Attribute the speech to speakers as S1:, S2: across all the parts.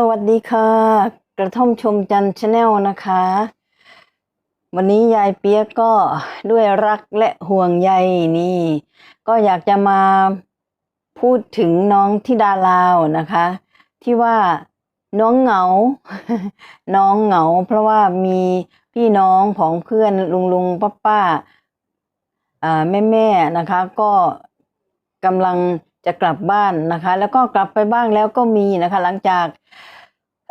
S1: สวัสดีค่ะ กระท่อมชมจันชาแนลนะคะ วันนี้ยายเปียกก็ด้วยรักและห่วงใยนี่ ก็อยากจะมาพูดถึงน้องทิดาลาวนะคะ ที่ว่าน้องเหงา น้องเหงา เพราะว่ามีพี่น้องของเพื่อนลุงลุงป้าป้าแม่แม่นะคะ ก็กำลัง จะกลับบ้านนะคะ แล้วก็กลับไปบ้างแล้วก็มีนะคะ หลังจาก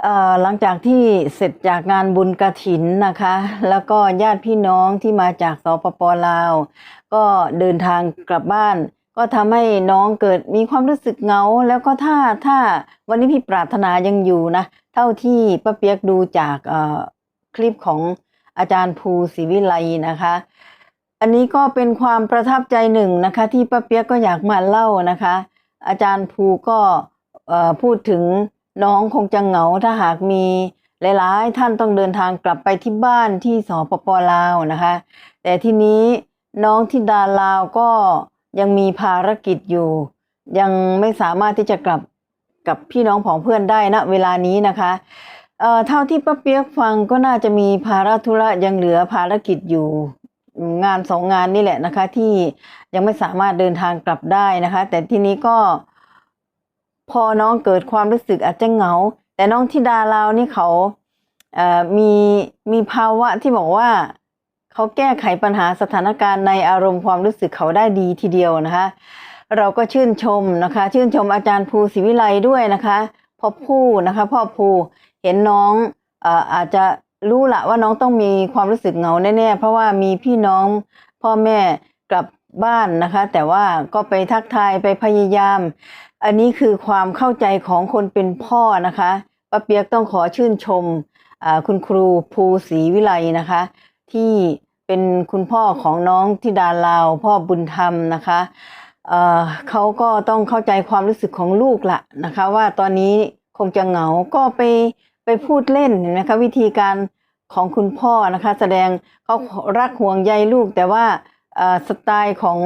S1: เอ่อหลังจากที่เสร็จจากงานบุญกระถินนะคะ แล้วก็ญาติพี่น้องที่มาจากสปปลาว ก็เดินทางกลับบ้าน ก็ทำให้น้องเกิดมีความรู้สึกเหงา แล้วก็ถ้าถ้าวันนี้พี่ปรารถนายังอยู่นะ เท่าที่ป้าเปียกดูจากเอ่อคลิปของอาจารย์ภูศรีวิไลนะคะ อันนี้ก็เป็นความประทับใจหนึ่งนะคะ ที่ป้าเปียกก็อยากมาเล่านะคะ อาจารย์ภูก็พูดถึงน้องคงจะเหงาถ้าหากมีหลายๆท่านต้องเดินทางกลับไปที่บ้านที่สปปลาวนะคะ แต่ทีนี้น้องที่ดาลาวก็ยังมีภารกิจอยู่ ยังไม่สามารถที่จะกลับกับพี่น้องของเพื่อนได้ณเวลานี้นะคะเอ่อเท่าที่ป้าเปียกฟังก็น่าจะมีภาระธุระยังเหลือภารกิจอยู่ งานสองงานนี่แหละนะคะ ที่ยังไม่สามารถเดินทางกลับได้นะคะ แต่ทีนี้ก็ พอน้องเกิดความรู้สึกอาจจะเหงา แต่น้องธิดาลาวนี่เขาเอ่อมีมีภาวะที่บอกว่าเขาแก้ไขปัญหาสถานการณ์ในอารมณ์ความรู้สึกเขาได้ดีทีเดียวนะคะ เราก็ชื่นชมนะคะ ชื่นชมอาจารย์ภูศรีวิไลด้วยนะคะพ่อผู้นะคะ พ่อภูเห็นน้องเอ่ออาจจะ รู้ละว่าน้องต้องมีความรู้สึกเหงาแน่ๆ เพราะว่ามีพี่น้องพ่อแม่กลับบ้านนะคะ แต่ว่าก็ไปทักทายไปพยายาม อันนี้คือความเข้าใจของคนเป็นพ่อนะคะป้าเปียกต้องขอชื่นชมคุณครูภูศรีวิไลนะคะ ที่เป็นคุณพ่อของน้องทิดาลาว พ่อบุญธรรมนะคะเเขาก็ต้องเข้าใจความรู้สึกของลูกละนะคะ ว่าตอนนี้คงจะเหงาก็ไป ไปพูดเล่นเห็นไหมคะวิธีการของคุณพ่อนะคะแสดงเขารักห่วงใยลูกแต่ว่าสไตล์ของ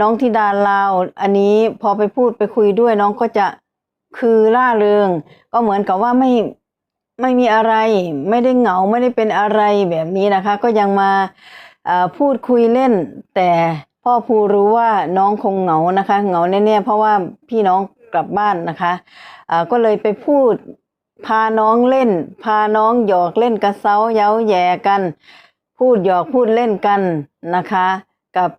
S1: น้องธิดาลาว อันนี้พอไปพูดไปคุยด้วยน้องก็จะคือล่าเริง ก็เหมือนกับว่าไม่ไม่มีอะไร ไม่ได้เหงาไม่ได้เป็นอะไรแบบนี้นะคะ ก็ยังมาพูดคุยเล่น แต่พ่อภูรู้ว่าน้องคงเหงานะคะ เหงาแน่ๆเพราะว่าพี่น้องกลับบ้านนะคะเอ่อก็เลยไปพูด พาน้องเล่น พาน้องหยอกเล่นกระเซาเย้าแย่กัน พูดหยอกพูดเล่นกันนะคะ กับ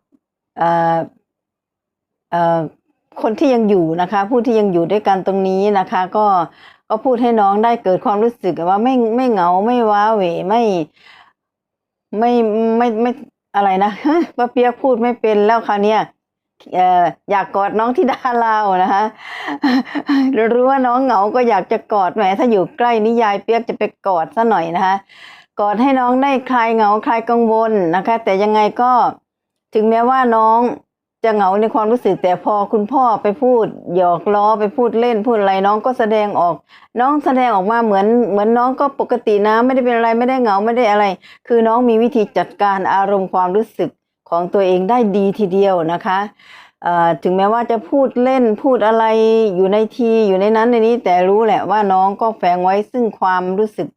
S1: คนที่ยังอยู่นะคะ ผู้ที่ยังอยู่ด้วยกันตรงนี้นะคะ ก็ก็พูดให้น้องได้เกิดความรู้สึกว่าไม่ไม่เหงาไม่ว้าเหวไม่ไม่ไม่ไม่อะไรนะป้าเปียกพูดไม่เป็นแล้วคราวเนี้ย อยากกอดน้องที่ดาเลานะคะรู้ว่าน้องเหงาก็อยากจะกอดแหมถ้าอยู่ใกล้นิยายเปียกจะไปกอดซะหน่อยนะคะกอดให้น้องได้คลายเหงาคลายกังวลนะคะ แต่ยังไงก็ถึงแม้ว่าน้องจะเหงาในความรู้สึกแต่พอคุณพ่อไปพูดหยอกล้อไปพูดเล่นพูดอะไรน้องก็แสดงออก น้องแสดงออกมาเหมือน เหมือนน้องก็ปกตินะไม่ได้เป็นอะไรไม่ได้เหงาไม่ได้อะไร คือน้องมีวิธีจัดการอารมณ์ความรู้สึก ของตัวเองได้ดีทีเดียวนะคะถึงแม้ว่าจะพูดเล่นพูดอะไรอยู่ในทีอยู่ในนั้นในนี้ แต่รู้แหละว่าน้องก็แฝงไว้ซึ่งความรู้สึก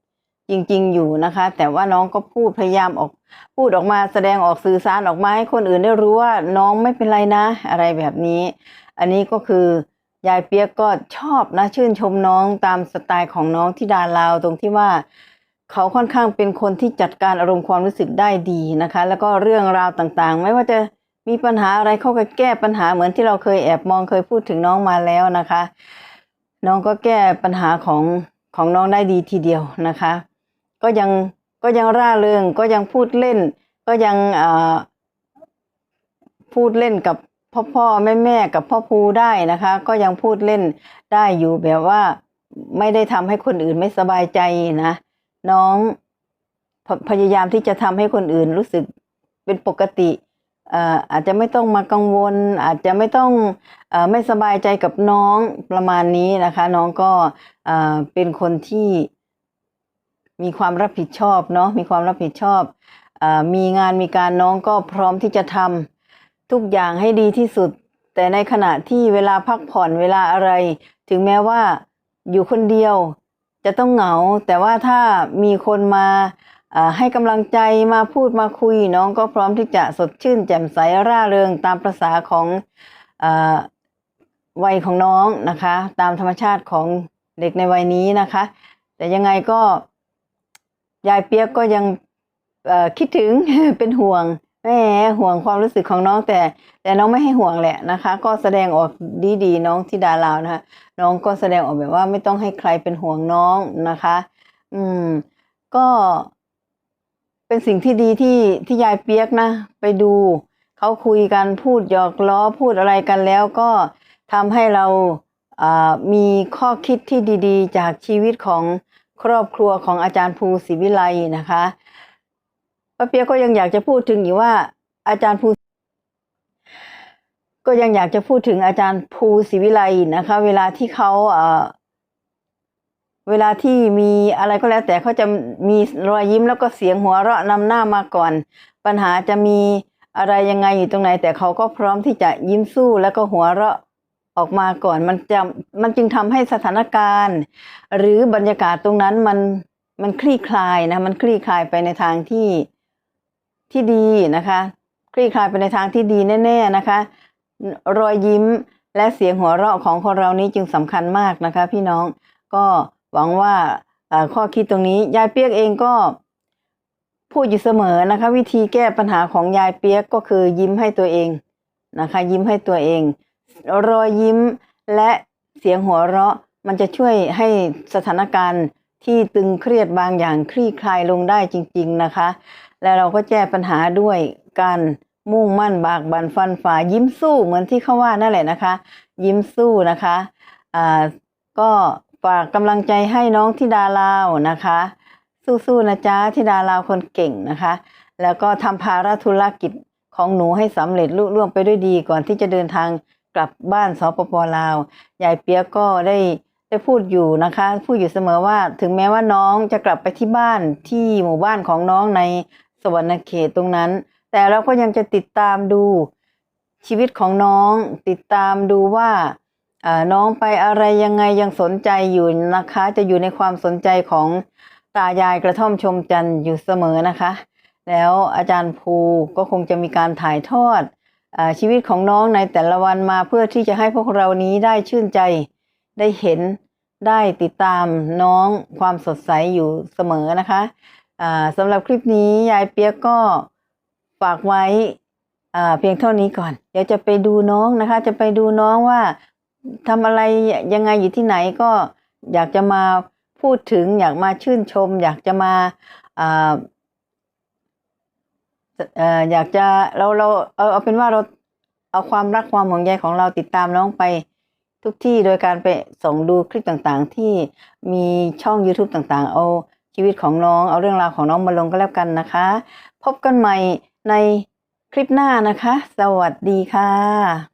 S1: จริง ๆ อยู่นะคะ แต่ว่าน้องก็พูดพยายามออก พูดออกมาแสดงออกสื่อสารออกมาให้คนอื่นได้รู้ว่าน้องไม่เป็นไรนะ อะไรแบบนี้ อันนี้ก็คือยายเปียกก็ชอบนะชื่นชมน้องตามสไตล์ของน้องที่ดาลาวตรงที่ว่า เขาค่อนข้างเป็นคนที่จัดการอารมณ์ความรู้สึกได้ดีนะคะ แล้วก็เรื่องราวต่างๆ ไม่ว่าจะมีปัญหาอะไรเขาก็แก้ปัญหาเหมือนที่เราเคยแอบมองเคยพูดถึงน้องมาแล้วนะคะ น้องก็แก้ปัญหาของของน้องได้ดีทีเดียวนะคะ ก็ยังก็ยังร่าเริงก็ยังพูดเล่น ก็ยังเอ่อพูดเล่นกับพ่อพ่อแม่แม่กับพ่อภูได้นะคะ ก็ยังพูดเล่นได้อยู่แบบว่าไม่ได้ทำให้คนอื่นไม่สบายใจนะ น้องพพยายามที่จะทำให้คนอื่นรู้สึกเป็นปกติเอ่อาจจะไม่ต้องมากังวล อาจจะไม่ต้องอไม่สบายใจกับน้องประมาณนี้นะคะ น้องก็เป็นคนที่มีความรับผิดชอบเนาะมีความรับผิดชอบอมีงานมีการน้องก็พร้อมที่จะทำทุกอย่างให้ดีที่สุด แต่ในขณะที่เวลาพักผ่อนเวลาอะไร ถึงแม้ว่าอยู่คนเดียว จะต้องเหงา แต่ว่าถ้ามีคนมาให้กำลังใจมาพูดมาคุยน้องก็พร้อมที่จะสดชื่น แจ่มใสร่าเริงตามประษาของอวัยของน้องนะคะ ตามธรรมชาติของเด็กในวัยนี้นะคะ แต่ยังไงก็ยายเปียกก็ยังคิดถึงเป็นห่วง แหมห่วงความรู้สึกของน้องแต่ แต่น้องไม่ให้ห่วงแหละนะคะ ก็แสดงออกดีๆน้องที่ดาลาวนะคะน้องก็แสดงออกแบบว่าไม่ต้องให้ใครเป็นห่วงน้องนะคะ อืม ก็เป็นสิ่งที่ดีที่ที่ยายเปียกนะ ไปดูเขาคุยกันพูดหยอกล้อพูดอะไรกันแล้วก็ทำให้เราอ่ามีข้อคิดที่ดีๆ จากชีวิตของครอบครัวของอาจารย์ภูศรีวิไลนะคะ ป้าเปียกก็ยังอยากจะพูดถึงอยู่ว่า อาจารย์ภูก็ยังอยากจะพูดถึงอาจารย์ภูศรีวิไลนะคะ เวลาที่เขาเอ่อเวลาที่มีอะไรก็แล้ว แต่เขาจะมีรอยยิ้มแล้วก็เสียงหัวเราะนำหน้ามาก่อน ปัญหาจะมีอะไรยังไงอยู่ตรงไหน แต่เขาก็พร้อมที่จะยิ้มสู้แล้วก็หัวเราะออกมาก่อน มันจะมันจึงทำให้สถานการณ์ หรือบรรยากาศตรงนั้นมันมันคลี่คลายนะมันคลี่คลายไปในทางที่ ที่ดีนะคะ คลี่คลายไปในทางที่ดีแน่ๆนะคะ รอยยิ้มและเสียงหัวเราะของคนเรานี้จึงสำคัญมากนะคะ พี่น้องก็หวังว่าข้อคิดตรงนี้ยายเปียกเองก็พูดอยู่เสมอนะคะ วิธีแก้ปัญหาของยายเปียกก็คือยิ้มให้ตัวเองนะคะ ยิ้มให้ตัวเอง รอยยิ้มและเสียงหัวเราะมันจะช่วยให้สถานการณ์ที่ตึงเครียดบางอย่างคลี่คลายลงได้จริง ๆนะคะ และเราก็แก้ปัญหาด้วยการมุ่งมั่นบากบั่นฟันฝ่ายิ้มสู้เหมือนที่เขาว่านั่นแหละนะคะ ยิ้มสู้นะคะอ่าก็ฝากกำลังใจให้น้องธิดาลาวนะคะ สู้ๆนะจ๊ะธิดาลาวคนเก่งนะคะ แล้วก็ทำภารธุรกิจของหนูให้สำเร็จลุล่วงไปด้วยดีก่อนที่จะเดินทางกลับบ้านสปปลาวยายเปียกก็ได้ได้พูดอยู่นะคะ พูดอยู่เสมอว่าถึงแม้ว่าน้องจะกลับไปที่บ้านที่หมู่บ้านของน้องใน สวรรณเขตตรงนั้น แต่เราก็ยังจะติดตามดูชีวิตของน้องติดตามดูว่าน้องไปอะไรยังไงยังสนใจอยู่นะคะ จะอยู่ในความสนใจของตายายกระท่อมชมจันทร์อยู่เสมอนะคะ แล้วอาจารย์ภูก็คงจะมีการถ่ายทอดอชีวิตของน้องในแต่ละวันมาเพื่อที่จะให้พวกเรานี้ได้ชื่นใจ ได้เห็นได้ติดตามน้องความสดใสอยู่เสมอนะคะ สำหรับคลิปนี้ยายเปียกก็ฝากไว้เพียงเท่านี้ก่อน เดี๋ยวจะไปดูน้องนะคะ จะไปดูน้องว่าทำอะไรยังไงอยู่ที่ไหนก็อยากจะมาพูดถึง อยากมาชื่นชม อยากจะมาอ่าเอ่ออยากจะเราเราเอาเอาเป็นว่าเราเอาความรักความห่วงใยของเราติดตามน้องไปทุกที่โดยการไปส่องดูคลิปต่างๆ ที่มีช่อง YouTube ต่างๆ เอา ชีวิตของน้องเอาเรื่องราวของน้องมาลงก็แล้วกันนะคะ พบกันใหม่ในคลิปหน้านะคะ สวัสดีค่ะ